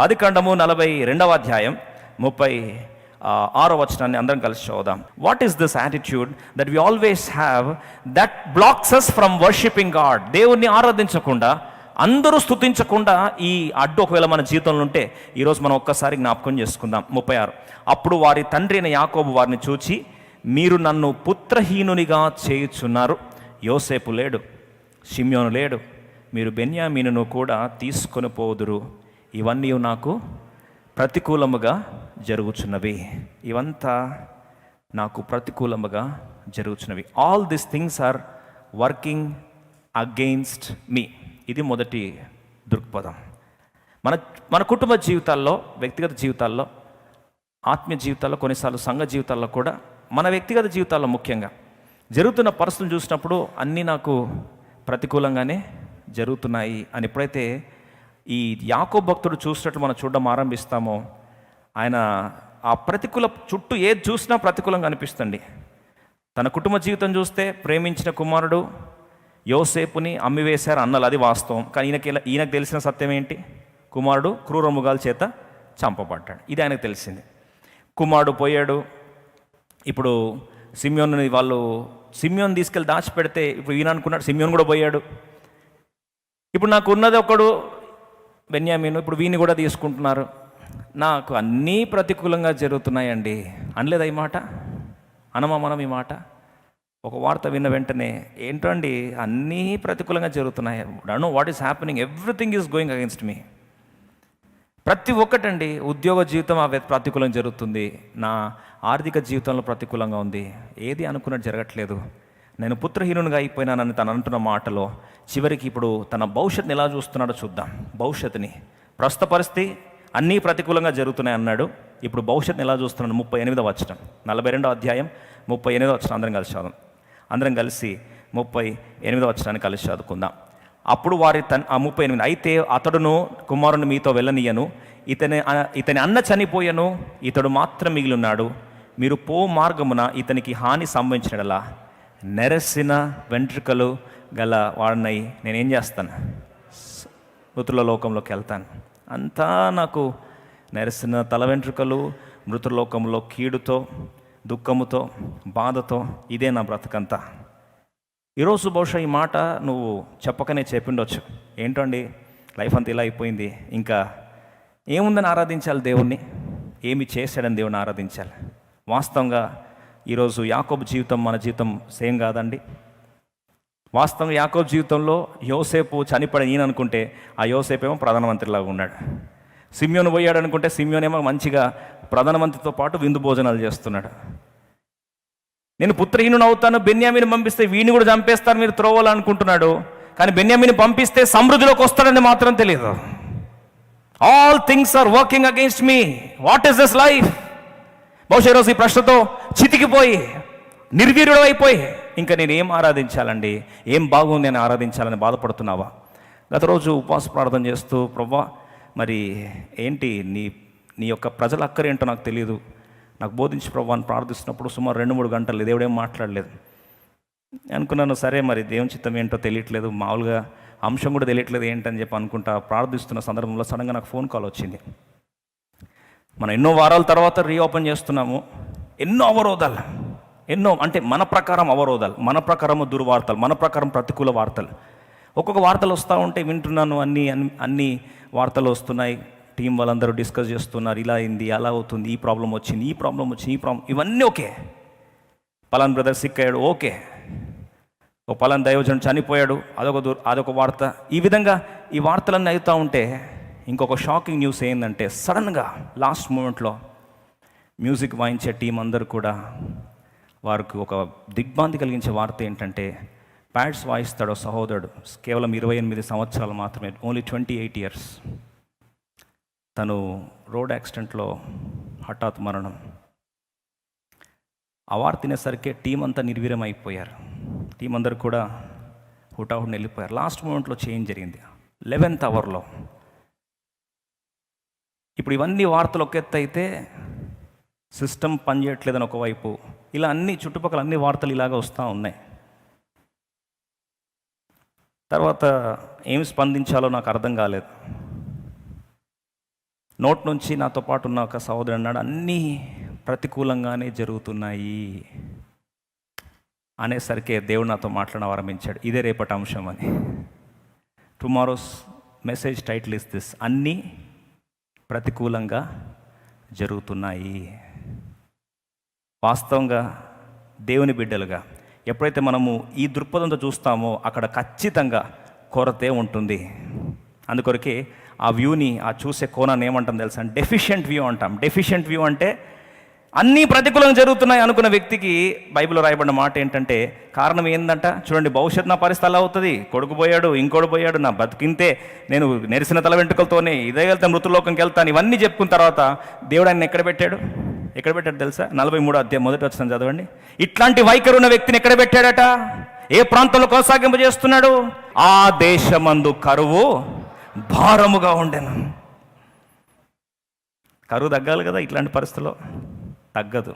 ఆది కాండము నలభై రెండవ అధ్యాయం ముప్పై ఆరో వచనాన్ని అందరం కలిసి చూద్దాం what is this attitude that we always have that blocks us from worshipping God దేవుణ్ణి ఆరాధించకుండా అందరూ స్తుతించకుండా ఈ అడ్డు ఒకవేళ మన జీవితంలో ఉంటే ఈరోజు మనం ఒక్కసారి జ్ఞాపకం చేసుకుందాం. ముప్పై ఆరు. అప్పుడు వారి తండ్రి అయిన యాకోబు వారిని చూచి మీరు నన్ను పుత్రహీనునిగా చేయుచున్నారు. యోసేపు లేడు షిమ్యోను లేడు మీరు బెన్యామీనును కూడా తీసుకొని పోదురు. ఇవన్నీ నాకు ప్రతికూలముగా జరుగుచున్నవి. ఇవంతా నాకు ప్రతికూలముగా జరుగుచున్నవి. All this things are working against me ఇది మొదటి దృక్పథం. మన మన కుటుంబ జీవితాల్లో వ్యక్తిగత జీవితాల్లో ఆత్మీయ జీవితాల్లో కొన్నిసార్లు సంఘ జీవితాల్లో కూడా మన వ్యక్తిగత జీవితాల్లో ముఖ్యంగా జరుగుతున్న పరిస్థితులు చూసినప్పుడు అన్నీ నాకు ప్రతికూలంగానే జరుగుతున్నాయి అని ఎప్పుడైతే ఈ యాకో భక్తుడు చూసినట్లు మనం చూడడం ఆరంభిస్తామో ఆయన ఆ ప్రతికూల చుట్టూ ఏది చూసినా ప్రతికూలంగా అనిపిస్తుంది తన కుటుంబ జీవితం చూస్తే ప్రేమించిన కుమారుడు యోసేపుని అమ్మివేశారు అన్నలు అది వాస్తవం. కానీ ఈయనకి ఈయనకు తెలిసిన సత్యం ఏంటి? కుమారుడు క్రూరముగాల చేత చంపబడ్డాడు. ఇది ఆయనకు తెలిసింది. కుమారుడు పోయాడు. ఇప్పుడు సిమ్యోన్ని వాళ్ళు సిమ్యోన్ తీసుకెళ్ళి దాచిపెడితే ఇప్పుడు ఈయన అనుకున్నాడు సిమ్యోన్ కూడా పోయాడు. ఇప్పుడు నాకు ఉన్నది ఒకడు బెన్యామీను ఇప్పుడు వీని కూడా తీసుకుంటున్నారు. నాకు అన్నీ ప్రతికూలంగా జరుగుతున్నాయండి. అనలేదా ఈ మాట? అనమా మనం ఈ మాట? ఒక వార్త విన్న వెంటనే ఏంటండి అన్నీ ప్రతికూలంగా జరుగుతున్నాయి. No what is happening everything is going against me ప్రతి ఒక్కటండి ఉద్యోగ జీవితం ఆ ప్రతికూలం జరుగుతుంది. నా ఆర్థిక జీవితంలో ప్రతికూలంగా ఉంది. ఏది అనుకున్నట్టు జరగట్లేదు. నేను పుత్రహీనునిగా అయిపోయినానని తను అంటున్న మాటలో చివరికి ఇప్పుడు తన భవిష్యత్తుని ఎలా చూస్తున్నాడో చూద్దాం. భవిష్యత్తుని ప్రస్తుత పరిస్థితి అన్నీ ప్రతికూలంగా జరుగుతున్నాయి అన్నాడు. ఇప్పుడు భవిష్యత్తుని ఎలా చూస్తున్నాడు? ముప్పై ఎనిమిదో వచ్చడం నలభై రెండో అధ్యాయం ముప్పై ఎనిమిదో వచ్చటం అందరం కలిసి చదువు అందరం కలిసి ముప్పై ఎనిమిదో వచ్చడానికి కలిసి చదువుకుందాం. అప్పుడు వారి తన్ ఆ ముప్పై ఎనిమిది. అయితే అతడును కుమారుని మీతో వెళ్ళనీయను. ఇతని ఇతని అన్న చనిపోయను. ఇతడు మాత్రం మిగిలి ఉన్నాడు మీరు పో మార్గమున ఇతనికి హాని సంభవించినలా నెరసిన వెంట్రుకలు గల వాడినై నేనేం చేస్తాను? మృతుల లోకంలోకి వెళ్తాను. అంతా నాకు నెరసిన తల వెంట్రుకలు మృతులోకంలో కీడుతో దుఃఖముతో బాధతో ఇదే నా బ్రతకంతా. ఈరోజు బహుశా ఈ మాట నువ్వు చెప్పకనే చెప్పిండొచ్చు. ఏంటండి? లైఫ్ అంతా ఇలా అయిపోయింది. ఇంకా ఏముందని ఆరాధించాలి దేవుణ్ణి? ఏమి చేశాడని దేవుని ఆరాధించాలి? వాస్తవంగా ఈరోజు యాకోబు జీవితం మన జీవితం సేమ్ కాదండి. వాస్తవం యాకోబు జీవితంలో యోసేపు చనిపడి ఈయన అనుకుంటే ఆ యోసేపు ఏమో ప్రధానమంత్రిలాగా ఉన్నాడు. సిమ్యోను పోయాడు అనుకుంటే సిమ్యోన్ మంచిగా ప్రధానమంత్రితో పాటు విందు భోజనాలు చేస్తున్నాడు. నేను పుత్రహీనుడు అవుతాను బెన్యామిని పంపిస్తే వీడిని కూడా చంపేస్తారు మీరు త్రోవాలనుకుంటున్నాడు కానీ బెన్యామిని పంపిస్తే సమృద్ధిలోకి వస్తాడని మాత్రం తెలియదు all things are working against me what is this life బహుశా ఈరోజు ఈ ప్రశ్నతో చితికిపోయి నిర్వీర్యుడు అయిపోయి ఇంకా నేను ఏం ఆరాధించాలండి? ఏం బాగుంది అని ఆరాధించాలని బాధపడుతున్నావా? గత రోజు ఉపవాస ప్రార్థన చేస్తూ ప్రవ్వా మరి ఏంటి నీ నీ యొక్క ప్రజల అక్కరేంటో నాకు తెలియదు నాకు బోధించి ప్రభు అని ప్రార్థిస్తున్నప్పుడు సుమారు రెండు మూడు గంటలు దేవుడేం మాట్లాడలేదు. అనుకున్నాను సరే మరి దేవుని చిత్తం ఏంటో తెలియట్లేదు. మామూలుగా అంశం కూడా తెలియట్లేదు ఏంటని చెప్పి అనుకుంటా ప్రార్థిస్తున్న సందర్భంలో సడన్గా నాకు ఫోన్ కాల్ వచ్చింది. మనం ఎన్నో వారాల తర్వాత రీఓపెన్ చేస్తున్నాము. ఎన్నో అవరోధాలు. ఎన్నో అంటే మన ప్రకారం అవరోధాలు. మన ప్రకారము దుర్వార్తలు. మన ప్రకారం ప్రతికూల వార్తలు. ఒక్కొక్క వార్తలు వస్తూ ఉంటే వింటున్నాను అన్ని అన్ని- అన్ని వార్తలు వస్తున్నాయి. టీం వాళ్ళందరూ డిస్కస్ చేస్తున్నారు. ఇలా అయింది అలా అవుతుంది. ఈ ప్రాబ్లం వచ్చింది ఈ ప్రాబ్లం వచ్చింది ఈ ప్రాబ్లం ఇవన్నీ ఓకే. పలాన్ బ్రదర్ సిక్ అయ్యాడు ఓకే. ఓ పలాన్ దైవజనుడు చనిపోయాడు. అదొక దూ అదొక వార్త. ఈ విధంగా ఈ వార్తలన్నీ అవుతూ ఉంటే ఇంకొక షాకింగ్ న్యూస్ ఏంటంటే సడన్గా లాస్ట్ మూమెంట్లో మ్యూజిక్ వాయించే టీం అందరూ కూడా వారికి ఒక దిగ్భాంతి కలిగించే వార్త ఏంటంటే ప్యాడ్స్ వాయిస్తాడు సహోదరుడు కేవలం ఇరవై ఎనిమిది సంవత్సరాలు మాత్రమే ఓన్లీ ట్వంటీ ఎయిట్ ఇయర్స్. తను రోడ్ యాక్సిడెంట్లో హఠాత్ మరణం. ఆ వార్త తినేసరికి టీం అంతా నిర్వీరం అయిపోయారు టీం అందరు కూడా హుటాహుడిని వెళ్ళిపోయారు. లాస్ట్ మూమెంట్లో చేంజ్ జరిగింది. లెవెన్త్ అవర్లో ఇప్పుడు ఇవన్నీ వార్తలు ఒక ఎత్తు అయితే సిస్టమ్ పనిచేయట్లేదని ఒకవైపు ఇలా అన్ని చుట్టుపక్కల అన్ని వార్తలు ఇలాగ వస్తూ ఉన్నాయి. తర్వాత ఏం స్పందించాలో నాకు అర్థం కాలేదు. నోట్ నుంచి నాతో పాటు ఉన్న ఒక సహోదరు అన్నాడు అన్నీ ప్రతికూలంగానే జరుగుతున్నాయి అనేసరికి దేవుడు నాతో మాట్లాడడం ఆరంభించాడు. ఇదే రేపటి అంశం అని. Tomorrow's message title is this. అన్నీ ప్రతికూలంగా జరుగుతున్నాయి. వాస్తవంగా దేవుని బిడ్డలుగా ఎప్పుడైతే మనము ఈ దృక్పథంతో చూస్తామో అక్కడ ఖచ్చితంగా కొరతే ఉంటుంది. అందుకొరకే ఆ వ్యూని ఆ చూసే కోణాన్ని ఏమంటాం తెలుసా? డెఫిషియెంట్ వ్యూ అంటాం. డెఫిషియెంట్ వ్యూ అంటే అన్నీ ప్రతికూలంగా జరుగుతున్నాయి అనుకున్న వ్యక్తికి బైబిల్లో రాయబడిన మాట ఏంటంటే కారణం ఏందంట? చూడండి భవిష్యత్తు నా పరిస్థితి అలా అవుతుంది. కొడుకు పోయాడు ఇంకోడు పోయాడు నా బతికింతే నేను నెరిసిన తల వెంట్రుకలతోనే ఇదే వెళ్తే మృతులోకంకి వెళ్తాను. ఇవన్నీ చెప్పుకున్న తర్వాత దేవుడు ఆయన ఎక్కడ పెట్టాడు? ఎక్కడ పెట్టాడు తెలుసా? నలభై మూడు అధ్యాయం మొదటి వచ్చిన చదవండి. ఇట్లాంటి వైఖరి ఉన్న వ్యక్తిని ఎక్కడ పెట్టాడట? ఏ ప్రాంతంలో కొనసాగింపు చేస్తున్నాడు ఆ దేశమందు కరువు భారముగా ఉండెను. కరువు తగ్గాలి కదా ఇట్లాంటి పరిస్థితుల్లో తగ్గదు.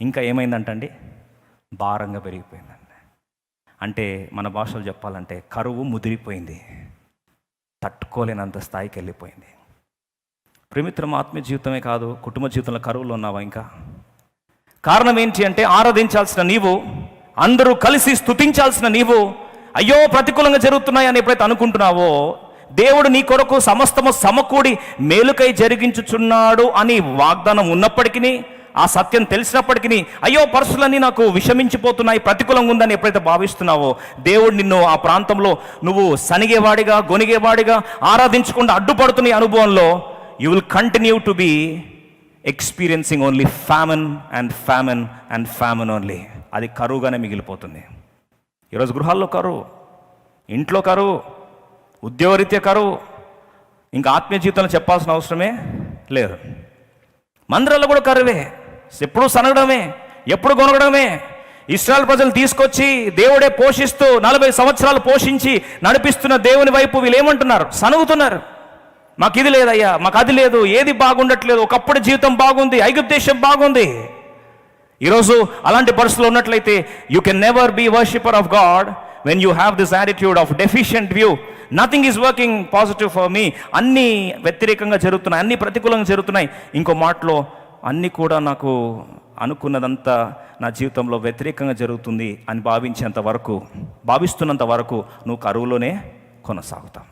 ఇంకా ఏమైందంటండి? భారంగా పెరిగిపోయిందండి. అంటే మన భాషలో చెప్పాలంటే కరువు ముదిరిపోయింది. తట్టుకోలేనంత స్థాయికి వెళ్ళిపోయింది. ప్రేమిత్రం ఆత్మీయ జీవితమే కాదు కుటుంబ జీవితంలో కరువులో ఉన్నావా ఇంకా? కారణం ఏంటి అంటే ఆరాధించాల్సిన నీవు అందరూ కలిసి స్తుతించాల్సిన నీవు అయ్యో ప్రతికూలంగా జరుగుతున్నాయని ఎప్పుడైతే అనుకుంటున్నావో దేవుడు నీ కొరకు సమస్తము సమకూడి మేలుకై జరిగించుచున్నాడు అని వాగ్దానం ఉన్నప్పటికీ ఆ సత్యం తెలిసినప్పటికీ అయ్యో పరుసులన్నీ నాకు విషమించిపోతున్నాయి ప్రతికూలంగా ఉందని ఎప్పుడైతే భావిస్తున్నావో దేవుడు నిన్ను ఆ ప్రాంతంలో నువ్వు సనిగేవాడిగా గొనిగేవాడిగా ఆరాధించకుండా అడ్డుపడుతున్న ఈ అనుభవంలో you will continue to be experiencing only famine and famine and famine only అది కరువుగానే మిగిలిపోతుంది. ఈరోజు గృహాల్లో కరువు ఇంట్లో కరువు ఉద్యోగరీత్యా కరువు ఇంకా ఆత్మీయ జీవితంలో చెప్పాల్సిన అవసరమే లేదు. మందిరాల్లో కూడా కరువే. ఎప్పుడు సనగడమే ఎప్పుడు కొనగడమే ఇస్రాయల్ ప్రజలు తీసుకొచ్చి దేవుడే పోషిస్తూ నలభై సంవత్సరాలు పోషించి నడిపిస్తున్న దేవుని వైపు వీళ్ళు ఏమంటున్నారు? సనుగుతున్నారు. మాకు ఇది లేదయ్యా మాకు అది లేదు ఏది బాగుండట్లేదు ఒకప్పుడు జీవితం బాగుంది ఐగుప్తేశం బాగుంది. ఈరోజు అలాంటి పరిస్థితులు ఉన్నట్లయితే you can never be worshipper of God when you have this attitude of deficient view nothing is working positive for me అన్నీ వ్యతిరేకంగా జరుగుతున్నాయి అన్ని ప్రతికూలంగా జరుగుతున్నాయి. ఇంకో మాటలో అన్నీ కూడా నాకు అనుకున్నదంతా నా జీవితంలో వ్యతిరేకంగా జరుగుతుంది అని భావించేంత వరకు భావిస్తున్నంత వరకు నువ్వు కరువులోనే కొనసాగుతావు.